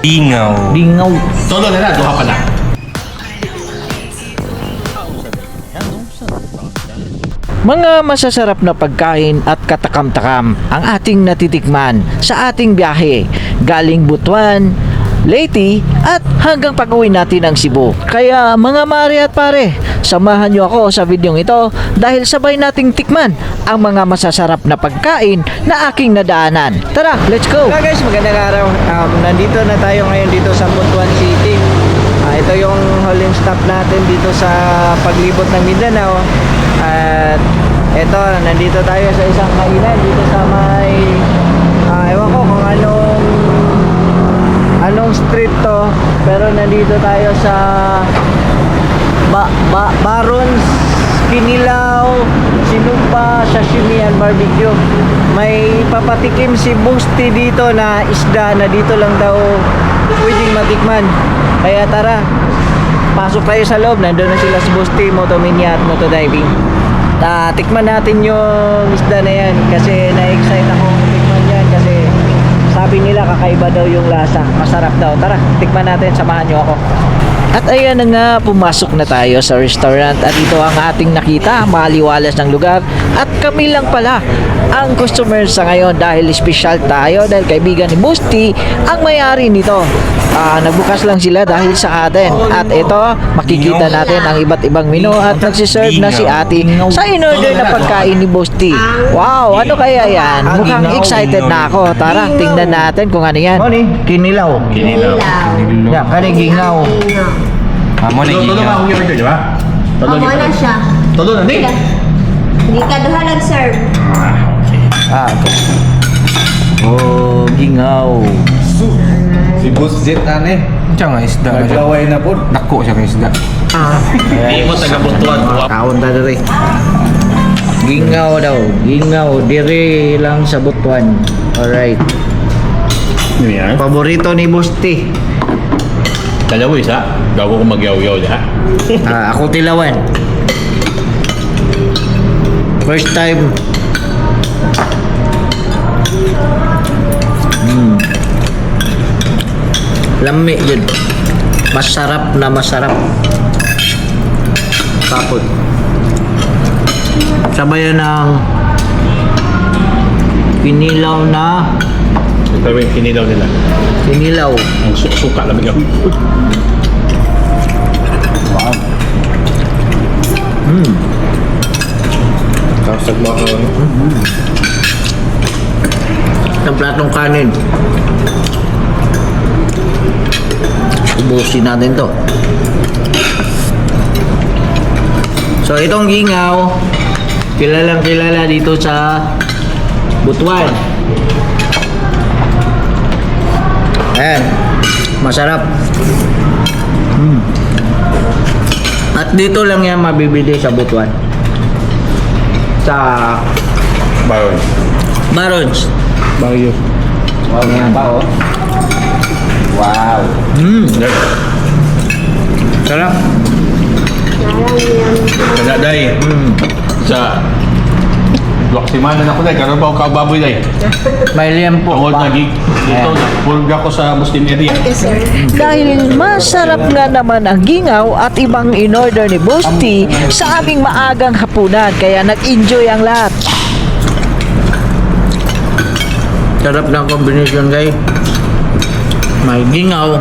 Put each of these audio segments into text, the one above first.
Ingaw. Lingaw. Todo na na, duha pa na. Mga masasarap na pagkain at katakam-takam ang ating natitikman sa ating biyahe galing Butuan, Leyte at hanggang pag-uwi natin ng Cebu. Kaya mga mare at pare, samahan nyo ako sa videong ito dahil sabay nating tikman ang mga masasarap na pagkain na aking nadaanan. Tara, let's go! guys, magandang araw. Um, nandito na tayo ngayon dito sa Butuan City. Ah, ito yung huling stop natin dito sa paglibot ng Mindanao. At ito, nandito tayo sa isang kainan dito sa may ah, ewan ko kung anong anong street to pero nandito tayo sa ba, ba, Barons Kinilaw Sinumpa Sashimi and Barbecue. May papatikim si Boosty dito na isda na dito lang daw pwedeng matikman. Kaya tara pasok tayo sa loob. Nandun na sila si Boosty Motomania at Motodiving Ah, tikman natin yung isda na yan kasi na-excite ako. Tikman yan kasi sabi nila kakaiba daw yung lasa. Masarap daw. Tara, tikman natin. Samahan nyo ako. At ayan na nga, pumasok na tayo sa restaurant at ito ang ating nakita, maliwalas ng lugar at kami lang pala ang customers sa ngayon dahil special tayo dahil kaibigan ni Musti ang may-ari nito. Ah, nagbukas lang sila dahil sa atin at ito makikita natin ang iba't ibang menu at nagsiserve na si ate sa in-order na pagkain ni Musti. Wow, ano kaya yan? Mukhang excited na ako. Tara, tingnan natin kung ano yan. Kinilaw. Kinilaw. Yeah, kanigingaw. Amo na ingaw. ba akong order, di ba? Oo na siya. Todo na, di? Hindi ka duha nag-serve. Ah, ito. Oh, gingaw. Si Boss Jet ane, Diyan nga isda. naglaway na po. Dako siya kay isda. Hindi mo taga Butuan. Kaon ta diri. Gingaw daw. Gingaw diri lang sa Butuan. Alright. Ano yan? Paborito ni Busti. Dalawa isa. Gawa ko magyaw-yaw ha. Ah, ako tilawan. First time. Mm. Lami yun. Masarap na masarap. Tapos. Sabayan ng pinilaw na Ito yung kinilaw nila. pinilaw. Ang su- suka lang bigyan. Mm. Kasag mo ako. ng platong kanin. Ubusin natin to. So itong gingaw, kilalang kilala dito sa Butuan. Ayan, masarap. Mm. At dito lang yan mabibili sa Butuan. Sa Baron. Barons. Bagyo. Wow, yan pa oh. Wow. Mm. There. Sarap. Kada day. Mm. Sa Dua semana na ko day. Karoon ba ako kababoy day? May liempo Tungod pa. na gig. Dito. Pulga ko sa Muslim area. Dahil masarap nga naman ang gingaw at ibang in-order ni Boosty sa aming maagang hapunan kaya nag-enjoy ang lahat. Sarap ng combination guys. May gingaw,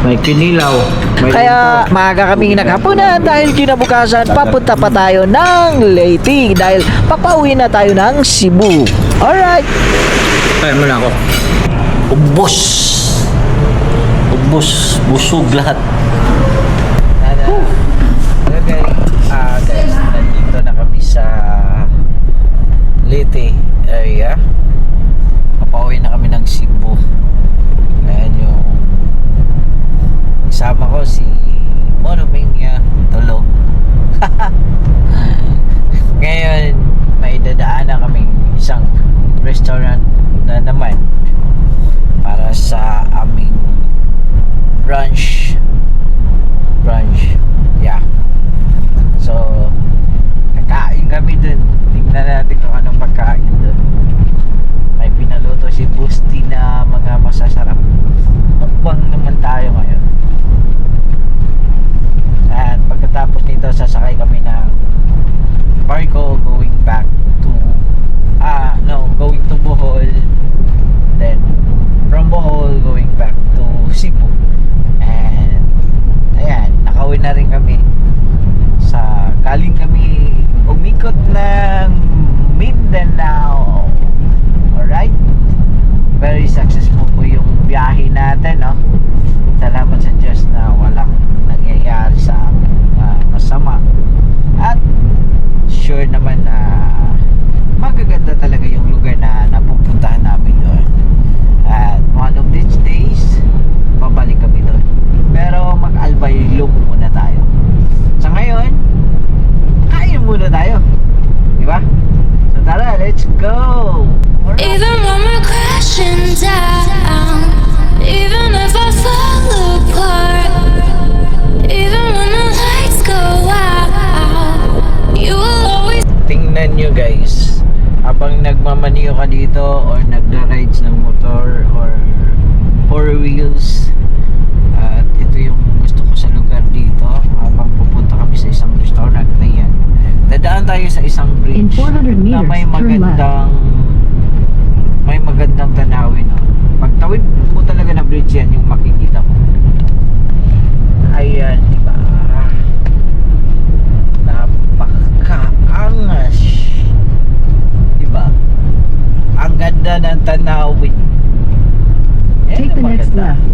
may kinilaw, may Kaya maaga kaming naghapunan dahil kinabukasan papunta pa tayo ng Leyte dahil papauwi na tayo ng Cebu. Alright. Kaya mo na ako. Ubos. Ubos. Busog lahat. Okay. Ah, guys, nandito na kami sa Leyte area. Papauwi na kami ng Cebu. Ayan yung kasama ko si Monomania Tulog. Ngayon, may dadaan na kaming isang restaurant na naman para sa aming brunch brunch yeah so kakain kami dun tingnan natin kung anong pagkain dun may pinaluto si Boosty na mga masasarap mukbang pagkatapos nito sasakay kami ng barko going back to ah no going to Bohol then from Bohol going back to Cebu and nakauwi na rin kami. Sa galing kami umikot ng Mindanao. Alright? Very successful po yung biyahe natin no? Salamat sa Diyos na walang nangyayari sa ah, masama. At sure naman na magaganda talaga yung lugar na napupuntahan namin habang nagmamaniyo ka dito or nagda-rides ng motor or four wheels at ito yung gusto ko sa lugar dito habang pupunta kami sa isang restaurant na yan. Dadaan tayo sa isang bridge 400 na meters, may magandang may magandang tanawin no? pagtawid mo talaga na bridge yan yung makikita mo. Ayan diba napakaangas diba ang ganda ng tanawin Yan Take the next maganda. left.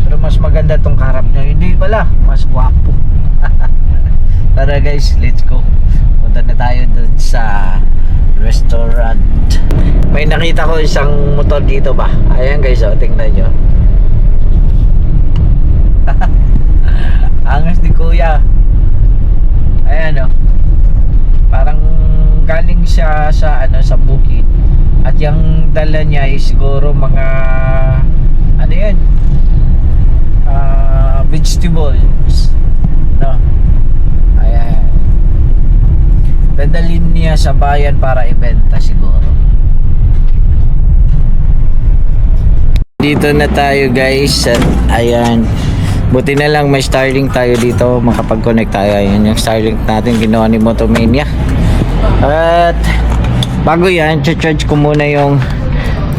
pero mas maganda tong karap nyo hindi pala. Mas gwapo. Tara guys. Let's go. Punta na tayo dun sa restaurant. May nakita ko isang motor dito ba? Ayan guys. Oh tingnan nyo angas ni kuya ayan oh parang galing siya sa ano sa bukid at yung dala niya ay siguro mga ano yan ah, vegetables. No? Ayan. Dadalhin niya sa bayan para ibenta siguro. Dito na tayo guys. At ayan. Buti na lang may Starlink tayo dito. Makapag-connect tayo. Ayan yung Starlink natin. Ginawa ni Motomania. At bago yan charge ko muna yung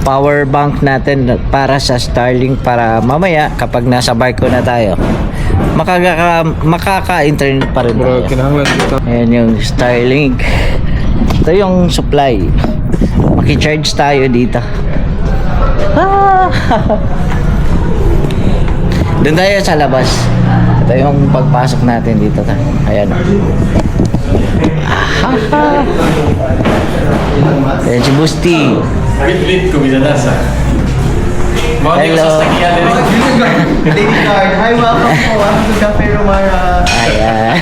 power bank natin para sa Starlink para mamaya kapag nasa barko na tayo makaka makaka-internet pa rin tayo. kinahanglan dito. Ayan yung Starlink. Ito yung supply. Maki-charge tayo dito. Ah! Doon tayo sa labas. Ito yung pagpasok natin dito. Ayan. Ah! Ayan si Busti. Wait, ko bisa nasa. Hello. Hi, welcome po. Welcome to Cafe Romara. Ayan.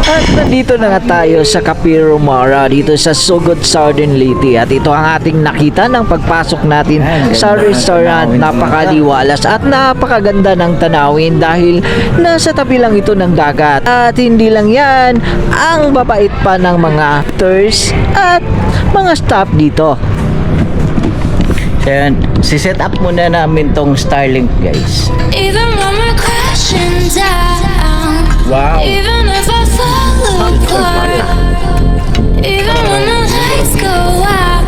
At nandito na nga tayo sa Cafe Romara dito sa Sugod Southern Leyte at ito ang ating nakita ng pagpasok natin sa restaurant napakaliwalas at napakaganda ng tanawin dahil nasa tabi lang ito ng dagat at hindi lang yan ang babait pa ng mga tours at mga staff dito Ayan, si-set up muna namin tong Starlink guys. Even when we're crashing down, Wow. even if I fall apart, even when the lights go out,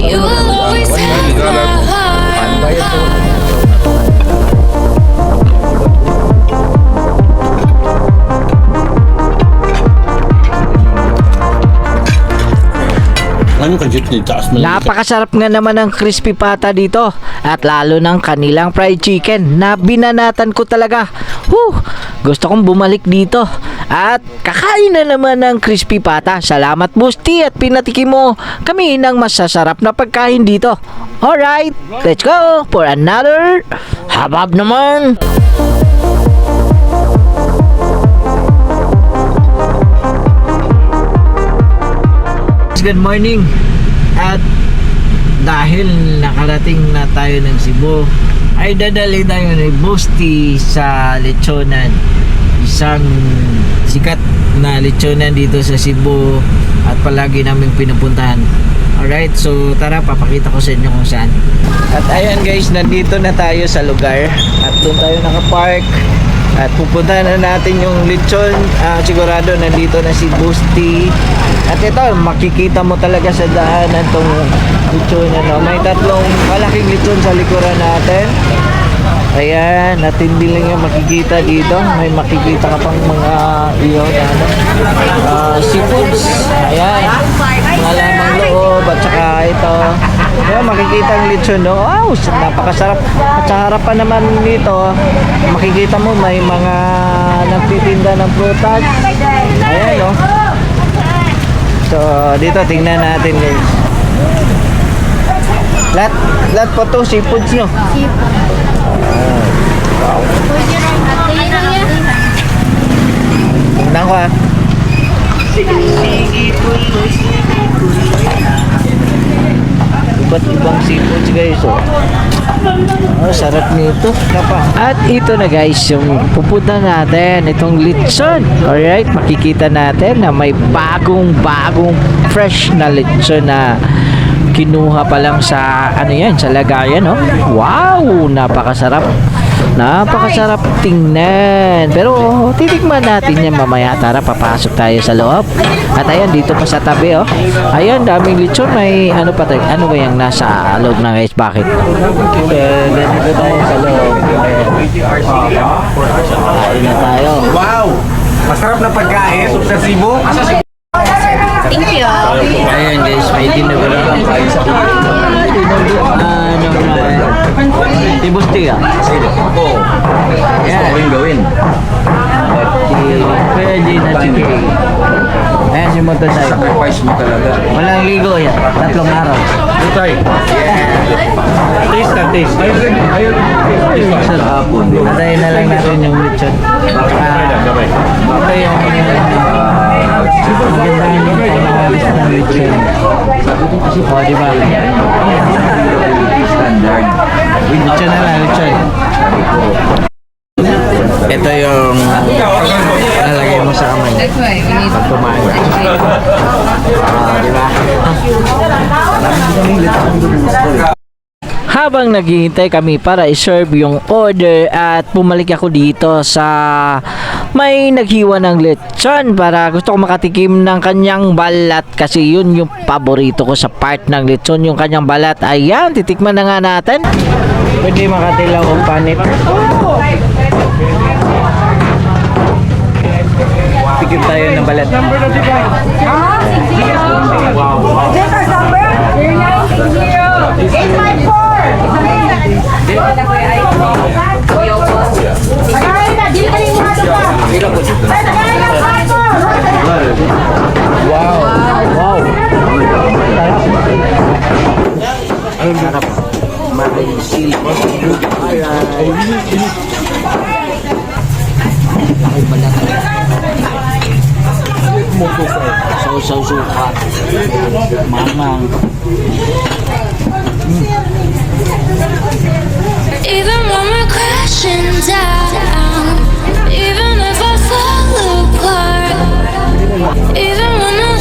you will always have my heart. Ano ka ni taas mo? Napakasarap nga naman ng crispy pata dito at lalo ng kanilang fried chicken na binanatan ko talaga. Whew, gusto kong bumalik dito. At kakain na naman ng crispy pata. Salamat Busti at pinatikim mo kami ng masasarap na pagkain dito. Alright, let's go for another habab naman. Good morning. At dahil nakarating na tayo ng Cebu, ay dadali tayo ni Bosti sa lechonan. Isang sikat na lechonan dito sa Cebu at palagi namin pinupuntahan. Alright, so tara, papakita ko sa inyo kung saan. At ayan guys, nandito na tayo sa lugar at doon tayo nakapark At pupuntahan na natin yung lechon. Ah, sigurado nandito na si Boosty. At ito, makikita mo talaga sa daanan tong lechon. Ano. May tatlong malaking lechon sa likuran natin. Ayan, at hindi lang yung makikita dito. May makikita ka pang mga iyo na ano, ah, seafoods. Ayan, mga lamang loob at saka ito. Ayan, makikita ang lechon no. Wow, napakasarap. At sa harapan naman nito, makikita mo may mga nagtitinda ng prutas. Ayan no. So, dito tingnan natin guys. Lahat, lahat po to seafoods nyo. Tingnan ko ah. Iba't ibang seafoods guys oh. Oh, sarap nito. At ito na guys, yung pupunta natin, itong lechon. Alright, makikita natin na may bagong bagong fresh na lechon na kinuha pa lang sa ano yan, sa lagayan, no? Wow, napakasarap. Napakasarap tingnan. Pero titikman natin yan mamaya. Tara, papasok tayo sa loob. At ayan, dito pa sa tabi, oh. Ayan, daming lechon. May ano pa tayo? Ano ba yung nasa loob na guys? Bakit? Eh, ganito tayo sa loob. Kain na tayo. Wow! Masarap na pagkain. Subsesibo. Thank you. Ayan guys, may dinagala lang tayo sa na Tibusti ah. Oo. Ayan. Gawin gawin. Pwede na sige. Ayan si Moto tayo. Sacrifice mo talaga. Walang ligo yan. Tatlong araw. Tay. Taste na, taste. Ayun, ayun. Taste na. Sarap. Hapon. Atayin na lang natin yung lechon. Ito yung ang ganda yung ng lechon. O, di ba? Standard. Lechon na lang, lechon. Ito yung nalagay mo sa kamay. Pag kumain. Ah, di ba? Habang naghihintay kami para i-serve yung order at bumalik ako dito sa may naghiwa ng lechon para gusto ko makatikim ng kanyang balat kasi yun yung paborito ko sa part ng lechon yung kanyang balat. Ayan, titikman na nga natin. Pwede makatilaw ang panit. Tikim tayo ng balat. Wow! Wow! Ang sarap. May silpo. Sausaw suka. Mamang. Even even if I fall apart, even when the